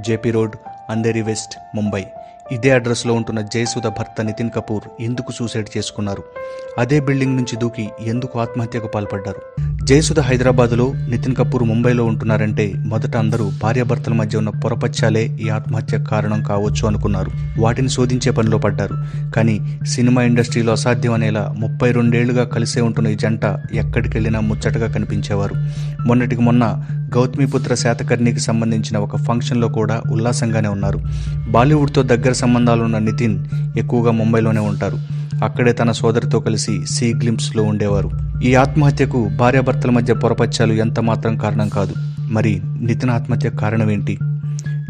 JP road Andheri west Mumbai. ఇదే అడ్రస్లో ఉంటున్న జయసుధ భర్త నితిన్ కపూర్ ఎందుకు సూసైడ్ చేసుకున్నారు? అదే బిల్డింగ్ నుంచి దూకి ఎందుకు ఆత్మహత్యకు పాల్పడ్డారు? జయసుధ హైదరాబాదులో నితిన్ కపూర్ ముంబైలో ఉంటున్నారంటే మొదట అందరూ భార్యాభర్తల మధ్య ఉన్న పొరపచ్చాలే ఈ ఆత్మహత్య కారణం కావచ్చు అనుకున్నారు. వాటిని శోధించే పనిలో పడ్డారు. కానీ సినిమా ఇండస్ట్రీలో అసాధ్యం అనేలా ముప్పై రెండేళ్ళుగా కలిసే ఉంటున్న ఈ జంట ఎక్కడికెళ్ళినా ముచ్చటగా కనిపించేవారు. మొన్నటికి మొన్న గౌతమిపుత్ర శాతకర్ణికి సంబంధించిన ఒక ఫంక్షన్లో కూడా ఉల్లాసంగానే ఉన్నారు. బాలీవుడ్తో దగ్గర సంబంధాలున్న నితిన్ ఎక్కువగా ముంబైలోనే ఉంటారు. అక్కడే తన సోదరితో కలిసి సీ గ్లింప్స్లో ఉండేవారు. ఈ ఆత్మహత్యకు భార్యాభర్తల మధ్య పొరపచ్చాలు ఎంత మాత్రం కారణం కాదు. మరి నితిన్ ఆత్మహత్య కారణం ఏంటి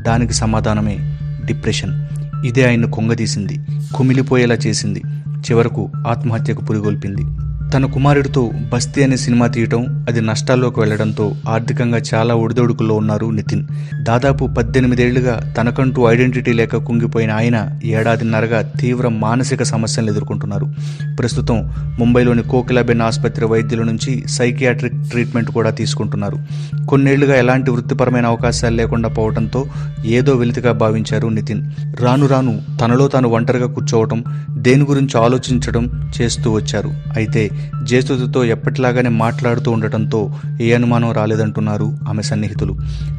దానికి సమాధానమే డిప్రెషన్. ఇదే ఆయన్ను కొంగదీసింది. కుమిలిపోయేలా చేసింది. చివరకు ఆత్మహత్యకు పురిగొల్పింది. తన కుమారుడితో బస్తీ అనే సినిమా తీయటం అది నష్టాల్లోకి వెళ్ళడంతో ఆర్థికంగా చాలా ఒడిదొడుకుల్లో ఉన్నారు నితిన్. దాదాపు పద్దెనిమిదేళ్ళుగా తనకంటూ ఐడెంటిటీ లేక కుంగిపోయిన ఆయన ఏడాదిన్నరగా తీవ్ర మానసిక సమస్యలను ఎదుర్కొంటున్నారు. ప్రస్తుతం ముంబైలోని కోకిలాబెన్ ఆసుపత్రి వైద్యుల నుంచి సైకియాట్రిక్ ట్రీట్మెంట్ కూడా తీసుకుంటున్నారు. కొన్నేళ్ళుగా ఎలాంటి వృత్తిపరమైన అవకాశాలు లేకుండా పోవడంతో ఏదో వెలితిగా భావించారు నితిన్. రాను రాను తనలో తాను ఒంటరిగా కూర్చోవటం దేని గురించి ఆలోచించడం చేస్తూ వచ్చారు. అయితే జేసుతో ఎప్పటిలాగానే మాట్లాడుతూ ఉండటంతో ఏ అనుమానం రాలేదంటున్నారు ఆమె సన్నిహితులు.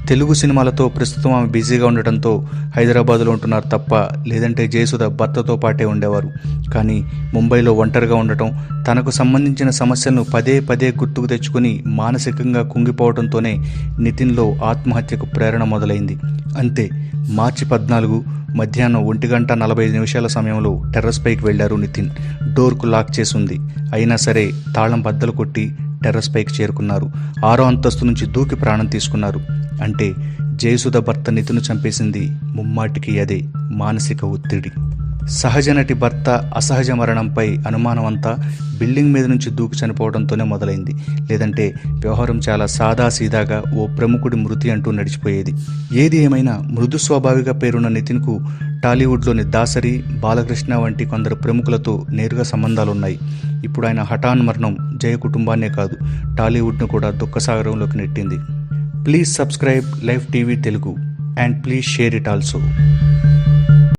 తెలుగు సినిమాలతో ప్రస్తుతం ఆమె బిజీగా ఉండటంతో హైదరాబాద్లో ఉంటున్నారు తప్ప లేదంటే జయసుధ భర్తతో పాటే ఉండేవారు. కానీ ముంబైలో ఒంటరిగా ఉండటం తనకు సంబంధించిన సమస్యలను పదే పదే గుర్తుకు తెచ్చుకుని మానసికంగా కుంగిపోవడంతోనే నితిన్లో ఆత్మహత్యకు ప్రేరణ మొదలైంది. అంతే మార్చి పద్నాలుగు మధ్యాహ్నం ఒంటి గంట నలభై ఐదు నిమిషాల సమయంలో టెర్రస్ పైకి వెళ్ళారు నితిన్. డోర్కు లాక్ చేసింది. అయినా సరే తాళం బద్దలు కొట్టి టెర్రస్ పైకి చేరుకున్నారు. ఆరో అంతస్తు నుంచి దూకి ప్రాణం తీసుకున్నారు. అంటే జయసుధ భర్త నితిన్ చంపేసింది ముమ్మాటికి అదే మానసిక ఒత్తిడి. సహజ నటి భర్త అసహజ మరణంపై అనుమానం అంతా బిల్డింగ్ మీద నుంచి దూకి చనిపోవడంతోనే మొదలైంది. లేదంటే వ్యవహారం చాలా సాదాసీదాగా ఓ ప్రముఖుడి మృతి అంటూ నడిచిపోయేది. ఏది ఏమైనా మృదు స్వాభావిక పేరున్న నితిన్కు టాలీవుడ్లోని దాసరి బాలకృష్ణ వంటి కొందరు ప్రముఖులతో నేరుగా సంబంధాలున్నాయి. ఇప్పుడు ఆయన హఠాన్ మరణం జయ కుటుంబాన్నే కాదు టాలీవుడ్ను కూడా దుఃఖసాగరంలోకి నెట్టింది. Please subscribe live TV Telugu and please share it also.